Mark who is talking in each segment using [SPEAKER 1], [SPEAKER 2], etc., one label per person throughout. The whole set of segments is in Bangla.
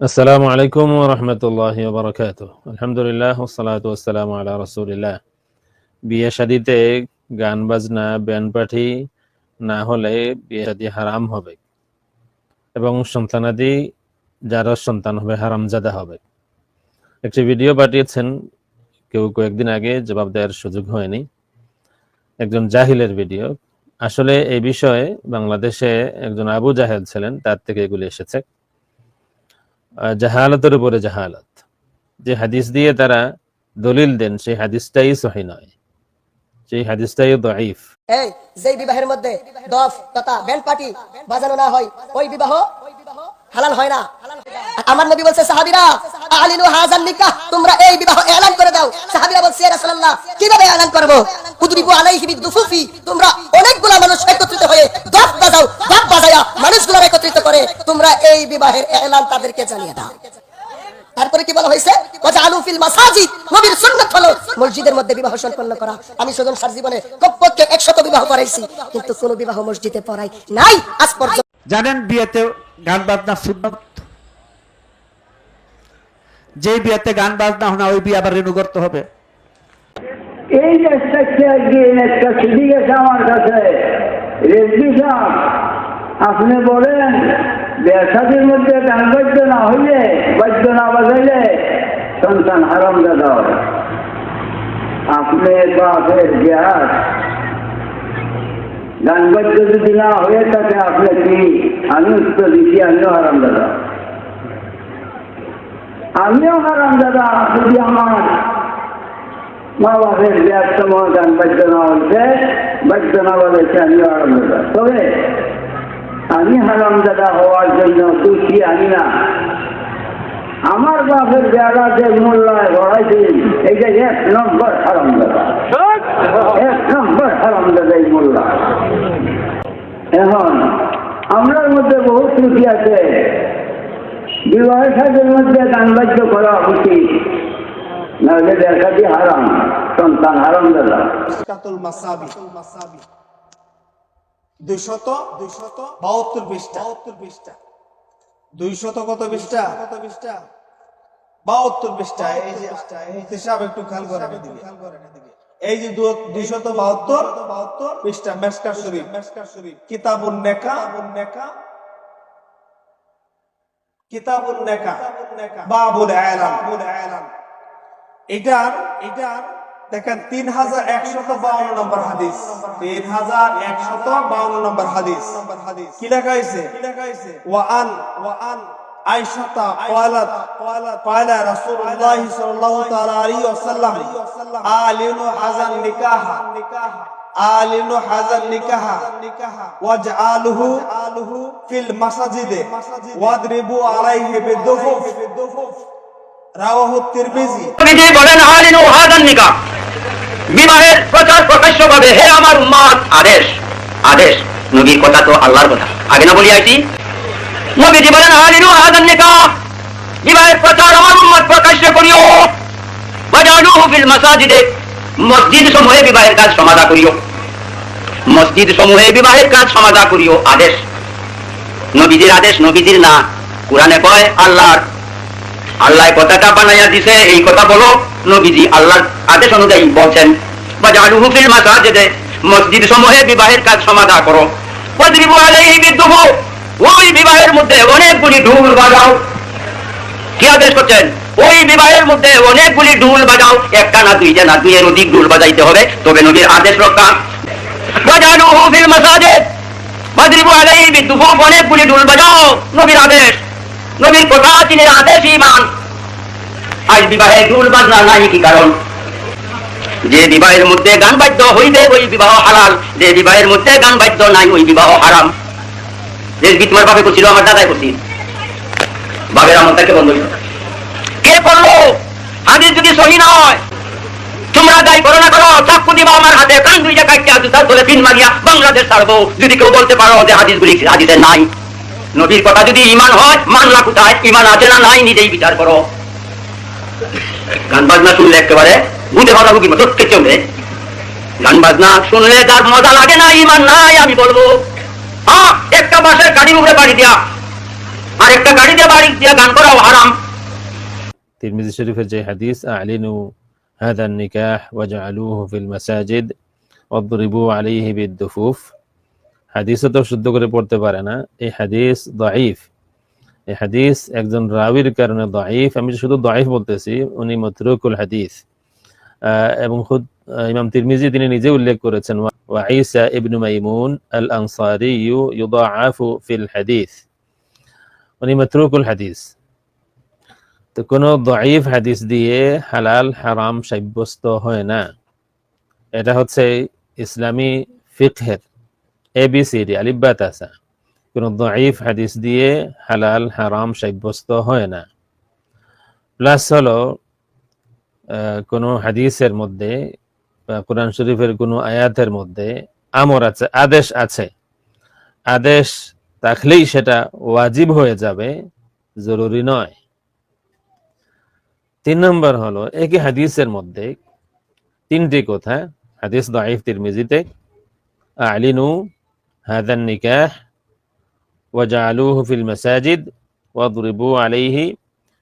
[SPEAKER 1] আসসালামু আলাইকুম রহমতুল্লাহ বরকাত আলহামদুলিল্লাহ ওসালাত ওসালাম আলা রসুলিল্লাহ বিয়ে শাদিতে গান বাজনা ব্যান্ড পার্টি না হলে বিয়ে শাদী হারাম হবে। এবং সন্তানাদি যারা সন্তান হবে, হারামজাদা হবে। একটি ভিডিও পাঠিয়েছেন, কেউ কয়েকদিন আগে, জবাব দেওয়ার সুযোগ হয়নি। একজন জাহিলের ভিডিও। আসলে এই বিষয়ে বাংলাদেশে একজন আবু জাহেল ছিলেন, তার থেকে এগুলি এসেছে। জাহালাতের উপরে জাহালাত। যে হাদিস দিয়ে তারা দলিল দেন, সেই হাদিসটাই সহি নয়। সেই হাদিসটাই দাইফ
[SPEAKER 2] এই যে বিবাহের মধ্যে দফ তথা ব্যান্ড পার্টি বাজানো না হয়, ওই বিবাহ হালাল হয় না। আমার নবী বলছে, সাহাবীরা নিকাহ, তোমরা এই বিবাহ এলান করে দাও। বলছে রাসূলুল্লাহ, কীভাবে এলান করব? আলাইহি বিদুফুফি, তোমরা অনেকগুলা মানুষ একত্রিত হয়ে দফ বাজাও দফ বাজায়া একত্রিত করে তোমরা এই বিবাহের এলান তাদেরকে জানিয়ে দাও। তারপরে কি বলা হয়েছে? ফিল মাসাজিদ, নবীর সুন্নাত হলো মসজিদের মধ্যে বিবাহ সম্পন্ন করা। আমি সুজন সার জীবনে কমপক্ষে 100 বিবাহ করাইছি কিন্তু কোন বিবাহ মসজিদে পড়াই নাই আজ পর্যন্ত।
[SPEAKER 3] জানেন বিয়েতে গান বাজনা সুন্নত যে বিয়েতে গান বাজনা হয় না, ওই বিয়ে আবার রেনু করতে হবে।
[SPEAKER 4] এই যে একদিন একটা চিঠি গেছে আমার কাছে রেজবি সাহেব আপনি বলেন ব্যবসাদের মধ্যে গান বাদ্য না হইলে বাদ্য না বাজাইলে সন্তান হারাম দাদা আপনি বাপের গ্যাস। গান বাদ্য যদি না হয়ে থাকে, আপনি কি আমি উত্তর দিচ্ছি আমিও হারাম দাদা। আমিও হারাম দাদা, যদি আমার মা বাপের বিয়ার সময় বাদ্য না হচ্ছে বাদ্য না বলেছে আমি হারাম দাদা। তবে আমি হারাম দাদা হওয়ার জন্য খুশি আমি না। আমার বাপের বেড়াতে মূল্যায় ঘোরাইছেন এইটা এক নম্বর হারাম দাদা। এক নম্বর হারাম দাদা এই মোল্লা। এখন আমরার মধ্যে বহু ত্রুটি আছে। বিবাহ সাজের মধ্যে গান বাদ্য করা উচিত। নাহলে দেখা দিয়ে হারাম সন্তান হারাম দাদা।
[SPEAKER 5] মাসাবি। দুইশত দুইশত বাহাত্তর পৃষ্ঠা। বাহাত্তর পৃষ্ঠা দুইশত কত পৃষ্ঠা? কত বাহাত্তর পৃষ্ঠা। এই যে একটু খেয়াল এই যে দুইশত বাহাত্তর বাহাত্তর পৃষ্ঠা মেসকার শরীফ। মেসকার শরীফ। কিতাবুন নেকা। নেকা। কিতাবুন নেকা বাবুল আলাম বাবুল আলাম এটার এটার দেখেন তিন হাজার একশত বাউন্ন নম্বর হাদিস তিন হাজার একশত বাউন্ন নম্বর হাদিস কি লেখা হয়েছে কি লেখা হয়েছে ওয়ান ওয়ান আয়েশাতা قالت قال رسول الله صلى الله تعالى عليه وسلم آلين আলিন হাজার নিকাহা ওয়াজ আলহু আলহু ফিল মাসাজিদে ওয়াদরিবু আলাইহি বিদুফুফ রাওয়াহু তিরমিজি
[SPEAKER 6] নিজে বলেন আলিন হাজার নিকাহ বিবাহের প্রচার প্রকাশ্যভাবে হে আমার উম্মত আদেশ আদেশ নবীর কথা তো আল্লাহর কথা আগে না বলি আইছি নবীজি বলেন আলিনু হাজার নিকাহ বিবাহের প্রচার আমার উম্মত প্রকাশ্য করিও বাজানুহু ফিল মাসাজিদে মসজিদ সমূহে বিবাহের কাজ সমাধা করিও মসজিদ সমূহে বিবাহের কাজ সমাধা করিও আদেশ। নবীজির আদেশ, নবীজির না। কোরআনে কয়, আল্লাহর আল্লাহ কথাটা বানাইয়া দিছে, এই কথা বলো। নবীজি আল্লাহর আদেশ অনুযায়ী বলছেন বা জালুহু ফিল মাসাজিদে, মসজিদ সমূহে বিবাহের কাজ সমাধা করো। ওই বিবাহের মধ্যে অনেকগুলি ঢুল বাজাও। কি আদেশ করছেন? ওই বিবাহের মধ্যে অনেকগুলি ঢুল বাজাও, একটা না দুইটা না দুইয়ের অধিক ঢুল বাজাইতে হবে, তবে নবীর আদেশ রক্ষা। বাজালুহু ফিল মাসাজিদ ওয়াদরিবু আলাইহি বিদ্যুহু অনেকগুলি ঢোল বাজাও, নবীর আদেশ। নবীর কথা তিনি আদেশ ইমান আজ বিবাহে ঢুল বাজনা নাই, কি কারণ? যে বিবাহের মধ্যে গান বাদ্য হইবে, ওই বিবাহ হালাল যে বিবাহের মধ্যে গান বাদ্য নাই, ওই বিবাহ হারাম। যে গীত তোমার বাপে করছিল, আমার দাদাই করছিল। বাবের আমল থেকে বন্ধ কে করল? হাদিস যদি সহি নয় তোমরা দায়ী করো না করো চাকু দিবা আমার হাতে কান দুইটা কাটতে আছে তার ধরে পিন মারিয়া বাংলাদেশ ছাড়বো। যদি কেউ বলতে পারো যে হাদিসগুলি হাদিসে নাই। নবীর কথা যদি ইমান হয়, মানলা কোথায়? ইমান আছে না নাই, নিজেই বিচার করো। গান বাজনা শুনলে একেবারে বুঝে ভালো কি মতো চলে। গান বাজনা শুনলে যার মজা লাগে না ইমান নাই, আমি বলব। হ্যাঁ একটা বাসের গাড়ির উপরে বাড়ি দিয়া আরেকটা গাড়ি দিয়ে বাড়ি দিয়ে গান করাও হারাম।
[SPEAKER 1] তিরমিজি শরীফের যে হাদিস, আলিনু هذا النكاح وجعلوه في المساجد واضربوا عليه بالدفوف হাদিসও তো শুদ্ধ করে পড়তে পারে না এই হাদিস দাইফ এই হাদিস একজন রাবির কারণে দাইফ আমি শুধু দাইফ বলতেছি উনি মতরুকুল হাদিস আহ, এবং খুদ আহ, ইমাম তিরমিজি তিনি নিজে উল্লেখ করেছেন ওয়া ঈসা ইবনু মাইমুন আল আনসারি ইউদাআফু ফিল হাদিস উনি মতরুকুল হাদিস তো কোনো দয়ীফ হাদিস দিয়ে হালাল, হারাম সাব্যস্ত হয় না। এটা হচ্ছে ইসলামী ফিকহের আলিব্বাত আসা কোনো দয়ীফ হাদিস দিয়ে হালাল, হারাম সাব্যস্ত হয় না। প্লাস হলো কোনো হাদিসের মধ্যে বা কোরআন শরীফের কোনো আয়াতের মধ্যে আমর আছে, আদেশ আছে। আদেশ থাকলেই সেটা ওয়াজিব হয়ে যাবে, জরুরি নয়। তিন নম্বর হলো একই হাদিসের মধ্যে তিনটি কথা হাদিস দাইফ তিরমিজিতে আলিনু হাদান নিকাহ وجعلوه في المساجد واضربوا عليه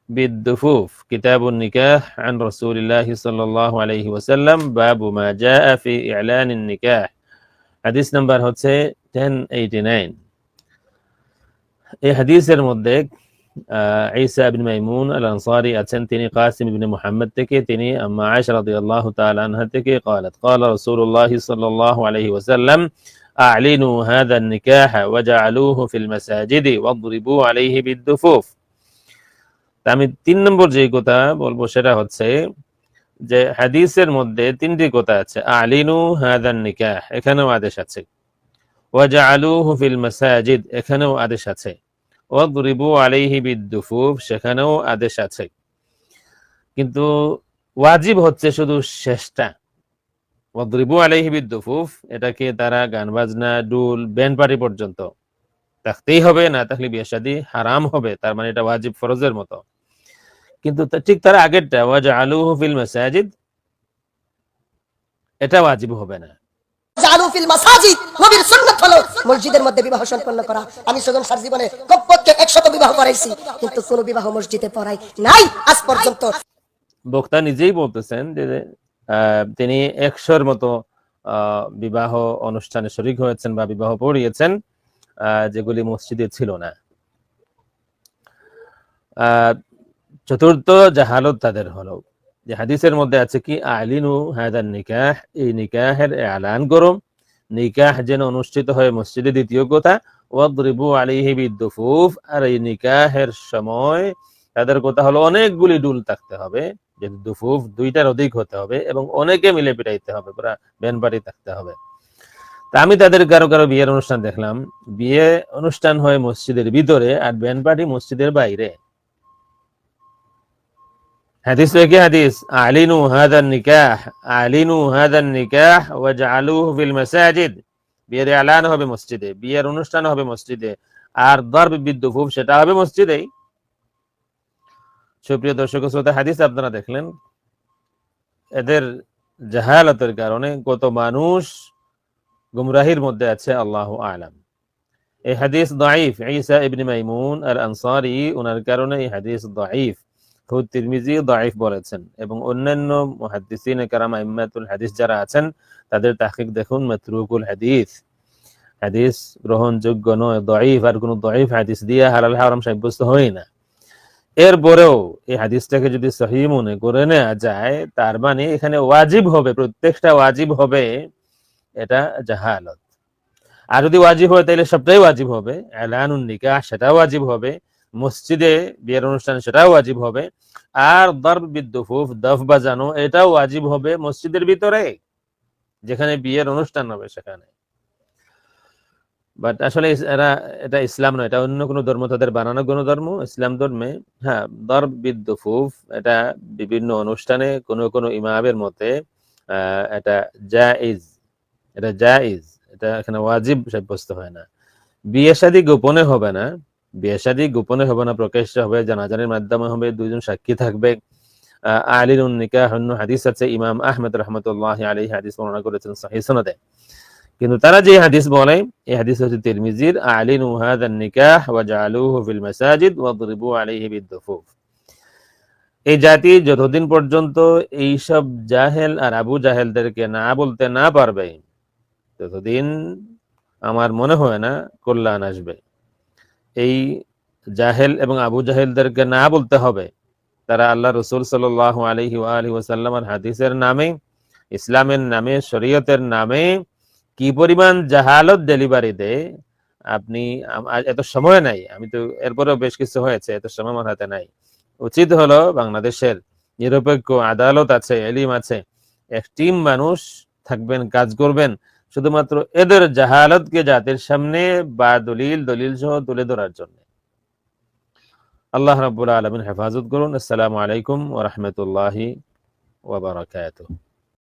[SPEAKER 1] بالدفوف كتاب النكاح عن رسول الله صلى الله عليه وسلم باب ما جاء في إعلان النكاح حديث نمبر হচ্ছে 1089 এই হাদিসের মধ্যে আহ, ঈসা বিন মাইমুন আল আনসারি আছেন তিনি কাসিম ইবনে মুহাম্মদ থেকে তিনি আম্মা আয়েশা রাদিয়াল্লাহু তাআলা আনহা থেকে قالت قال رسول الله صلى الله عليه وسلم أعلنوا هذا النكاح وجعلوه في المساجد واضربوا عليه بالدفوف তা আমি তিন নম্বর যে কথা বলবো সেটা হচ্ছে যে হাদিসের মধ্যে তিনটি কথা আছে আলিনু হাদান নিকাহ এখানেও আদেশ আছে ওয়াজআলুহু ফিল মাসাজিদ এখানেও আদেশ আছে ওয়াদরিবু আলাইহি বিদ্দুফুফ, সেখানেও আদেশ আছে। কিন্তু ওয়াজিব হচ্ছে শুধু শেষটা। ওয়াদরিবু আলাইহি বিদ্দুফুফ, এটাকে তারা গান বাজনা ডুল ব্যান্ড পার্টি পর্যন্ত থাকতেই হবে, না থাকলে বিয়ে শাদী হারাম হবে, তার মানে এটা ওয়াজিব ফরজের মতো। কিন্তু ঠিক তার আগেরটা ওয়াজ আলুহু ফিল মাসাজিদ, এটা ওয়াজিব হবে না।
[SPEAKER 2] জালু মাসাজিদ নবীর সুন্নাত হলো মসজিদের মধ্যে বিবাহ সম্পন্ন করা। আমি সুগম স্যার জীবনে কমপক্ষে 100 বিবাহ করাইছি কিন্তু কোন বিবাহ মসজিদে পড়াই নাই আজ পর্যন্ত।
[SPEAKER 1] বক্তা নিজেই বলতেছেন যে আহ, তিনি একশোর মতো বিবাহ অনুষ্ঠানে শরিক হয়েছেন বা বিবাহ পড়িয়েছেন যেগুলি মসজিদে ছিল না। চতুর্থ জাহালত তাদের হলো। যে হাদিসের মধ্যে আছে কি, আলিনু হায়দার নিকাহ, এই নিকাহের এলান করো নিকাহ যেন অনুষ্ঠিত হয় মসজিদে দ্বিতীয় কথা? ওয়াদরিবু আলাইহি বিদ্দুফুফ আর এই নিকাহের সময় তাদের কথা হলো? অনেকগুলি ডুল থাকতে হবে। যে দুফুফ দুইটার অধিক হতে হবে এবং অনেকে মিলে পিটাইতে হবে, পুরা ব্যান পার্টি থাকতে হবে। তা আমি তাদের কারও কারও বিয়ের অনুষ্ঠান দেখলাম। বিয়ে অনুষ্ঠান হয় মসজিদের ভিতরে আর ব্যান পার্টি মসজিদের বাইরে। হাদিস কি হাদিস আলিনু হাদান নিকাহ আলিনু হাদান নিকাহ ওয়াজআলুহু ফিল মাসাজিদ বিয়ের এলান হবে মসজিদে বিয়ের অনুষ্ঠান হবে মসজিদে আর দরব বিদ্যুফুফ সেটা হবে মসজিদেই। সুপ্রিয় দর্শক শ্রোতা, হাদিস আপনারা দেখলেন। এদের জাহালাতের কারণে কত মানুষ গুমরাহির মধ্যে আছে, আল্লাহ আলাম। এই হাদিস দাইফ ঈসা ইবনে মাইমুন আর আনসারি ওনার কারণে এই হাদিস দাইফ তিরমিজি বলেছেন এবং অন্যান্য আইম্মাতুল হাদিস যারা আছেন, তাদের দেখুন হাদিস। হাদিস গ্রহণযোগ্য নয় আর হাদিস দিয়ে হারাম সাব্যস্ত হয় না। এরপরেও এই হাদিসটাকে যদি সহি মনে করে নেওয়া যায়, তার মানে এখানে ওয়াজিব হবে, প্রত্যেকটা ওয়াজিব হবে, এটা জাহালত। আর যদি ওয়াজিব হয়, তাহলে সবটাই ওয়াজিব হবে। এলানুন নিকাহ, সেটাও ওয়াজিব হবে। মসজিদে বিয়ের অনুষ্ঠান, সেটাও ওয়াজিব হবে। আর দর্ব বিদ্যুফুফ দফ বাজানো, এটাও ওয়াজিব হবে মসজিদের ভিতরে, যেখানে বিয়ের অনুষ্ঠান হবে সেখানে। বাট আসলে এরা, এটা ইসলাম নয়, এটা অন্য কোনো ধর্ম, তাদের বানানো কোনো ধর্ম, ইসলাম ধর্মে। হ্যাঁ দর বিদ্যুফুফ এটা বিভিন্ন অনুষ্ঠানে কোন কোন ইমামের মতে এটা জাইজ এটা জাইজ এটা এখানে ওয়াজিব সাব্যস্ত হয় না। বিয়ে শাদী গোপনে হবে না। বিয়ে শাদী গোপনে হবে না, প্রকাশ্য হবে, জানাজানের মাধ্যমে হবে, দুইজন সাক্ষী থাকবে। আলিনুন নিকাহ অন্য হাদিস আছে, ইমাম আহমেদ রহমতুল্লাহ আলী হাদিস বর্ণনা করেছেন কিন্তু তারা যে হাদিস বলে, এই হাদিস হচ্ছে তিরমিজির, আলিনু হাদান নিকাহ ওয়া জাআলুহু ফিল মাসাজিদ ওয়া দরিবু আলাইহি বিদ্দুফুফ এই জাতি যতদিন পর্যন্ত এই সব জাহেল আর আবু জাহেলদেরকে না বলতে না পারবে, ততদিন আমার মনে হয় না কল্যাণ আসবে। এই জাহেল এবং আবু জাহেলদেরকে না বলতে হবে। তারা আল্লাহ রসুল সাল আলহি আলহি হাদিসের নামে, ইসলামের নামে, শরীয়তের নামে কি পরিমাণ জাহালত ডেলিভারি দেয়, আপনি এত সময় নাই। আমি তো এরপরেও বেশ কিছু হয়েছে, এত সময় আমার হাতে নাই। উচিত হলো বাংলাদেশের নিরপেক্ষ আদালত আছে, এলিম আছে, এক টিম মানুষ থাকবেন, কাজ করবেন শুধুমাত্র এদের জাহালতকে জাতির সামনে বা দলিল দলিল সহ তুলে ধরার জন্য। আল্লাহ রাবুল আলমিন হেফাজত করুন। আসসালামু আলাইকুম ওয়া রাহমাতুল্লাহি ওয়া বারাকাতুহু।